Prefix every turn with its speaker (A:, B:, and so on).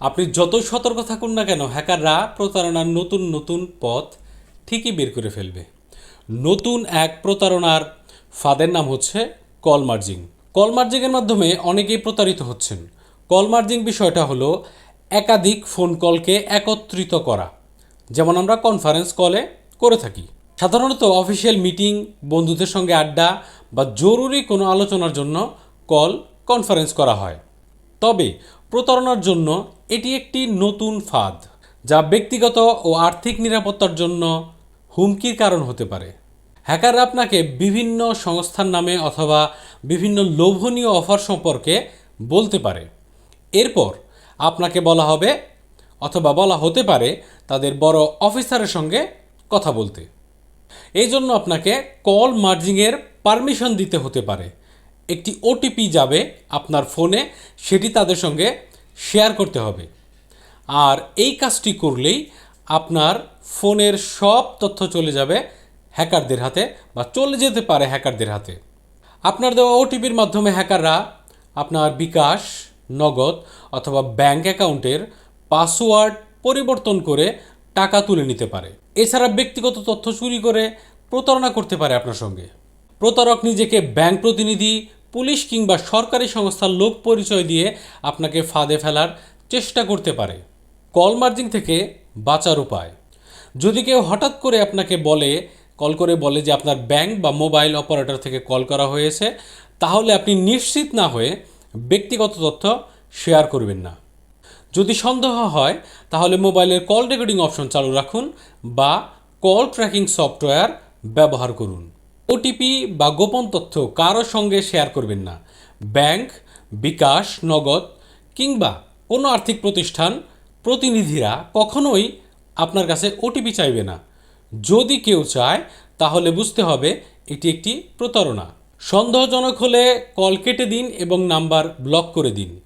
A: আপনি যতই সতর্ক থাকুন না কেন, হ্যাকাররা প্রতারণার নতুন নতুন পথ ঠিকই বের করে ফেলবে। নতুন এক প্রতারণার ফাঁদের নাম হচ্ছে কল মার্জিং কল মার্জিংয়ের মাধ্যমে অনেকেই প্রতারিত হচ্ছেন। কল মার্জিং বিষয়টা হলো একাধিক ফোন কলকে একত্রিত করা। যেমন আমরা কনফারেন্স কলে করে থাকি। সাধারণত অফিসিয়াল মিটিং, বন্ধুদের সঙ্গে আড্ডা বা জরুরি কোনো আলোচনার জন্য কল কনফারেন্স করা হয়। তবে প্রতারণার জন্য এটি একটি নতুন ফাঁদ, যা ব্যক্তিগত ও আর্থিক নিরাপত্তার জন্য হুমকির কারণ হতে পারে। হ্যাকাররা আপনাকে বিভিন্ন সংস্থার নামে অথবা বিভিন্ন লোভনীয় অফার সম্পর্কে বলতে পারে। এরপর আপনাকে বলা হবে অথবা বলা হতে পারে তাদের বড় অফিসারের সঙ্গে কথা বলতে। এই জন্য আপনাকে কল মার্জিংয়ের পারমিশন দিতে হতে পারে। একটি ওটিপি যাবে আপনার ফোনে, সেটি তাদের সঙ্গে শেয়ার করতে হবে। আর এই কাজটি করলেই আপনার ফোনের সব তথ্য চলে যাবে হ্যাকারদের হাতে বা চলে যেতে পারে হ্যাকারদের হাতে। আপনার দেওয়া ওটিপির মাধ্যমে হ্যাকাররা আপনার বিকাশ, নগদ অথবা ব্যাংক অ্যাকাউন্টের পাসওয়ার্ড পরিবর্তন করে টাকা তুলে নিতে পারে। এছাড়া ব্যক্তিগত তথ্য চুরি করে প্রতারণা করতে পারে আপনার সঙ্গে। প্রতারক নিজেকে ব্যাংক প্রতিনিধি, পুলিশ কিংবা সরকারি সংস্থার লোক পরিচয় দিয়ে আপনাকে ফাঁদে ফেলার চেষ্টা করতে পারে। কল মার্জিং থেকে বাঁচার উপায়। যদি কেউ হঠাৎ করে আপনাকে বলে, কল করে বলে যে আপনার ব্যাংক বা মোবাইল অপারেটর থেকে কল করা হয়েছে, তাহলে আপনি নিশ্চিত না হয়ে ব্যক্তিগত তথ্য শেয়ার করবেন না। যদি সন্দেহ হয়, তাহলে মোবাইলের কল রেকর্ডিং অপশন চালু রাখুন বা কল ট্র্যাকিং সফটওয়্যার ব্যবহার করুন। ওটিপি বা গোপন তথ্য কারও সঙ্গে শেয়ার করবেন না। ব্যাংক, বিকাশ, নগদ কিংবা কোনো আর্থিক প্রতিষ্ঠান, প্রতিনিধিরা কখনোই আপনার কাছে ওটিপি চাইবে না। যদি কেউ চায়, তাহলে বুঝতে হবে এটি একটি প্রতারণা। সন্দেহজনক হলে কল কেটে দিন এবং নাম্বার ব্লক করে দিন।